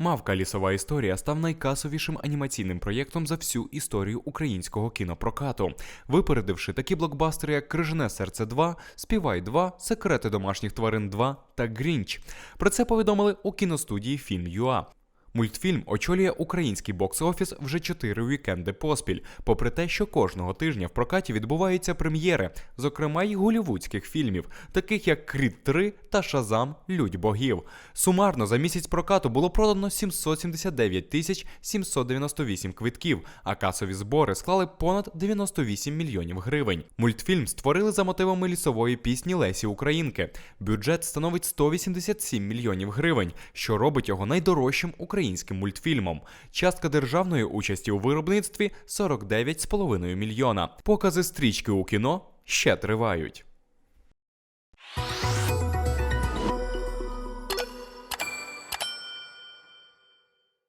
Мавка лісова історія став найкасовішим анімаційним проєктом за всю історію українського кінопрокату, випередивши такі блокбастери, як Крижане серце 2, Співай 2, Секрети домашніх тварин 2 та Грінч. Про це повідомили у кіностудії Фільм.ЮА. Мультфільм очолює український бокс-офіс вже чотири вікенди поспіль, попри те, що кожного тижня в прокаті відбуваються прем'єри, зокрема й голівудських фільмів, таких як Крід 3 та Шазам Людь богів. Сумарно за місяць прокату було продано 779 тисяч 798 квитків, а касові збори склали понад 98 мільйонів гривень. Мультфільм створили за мотивами лісової пісні Лесі Українки. Бюджет становить 187 мільйонів гривень, що робить його найдорожчим українським мультфільмом. Частка державної участі у виробництві 49,5 мільйона. Покази стрічки у кіно ще тривають.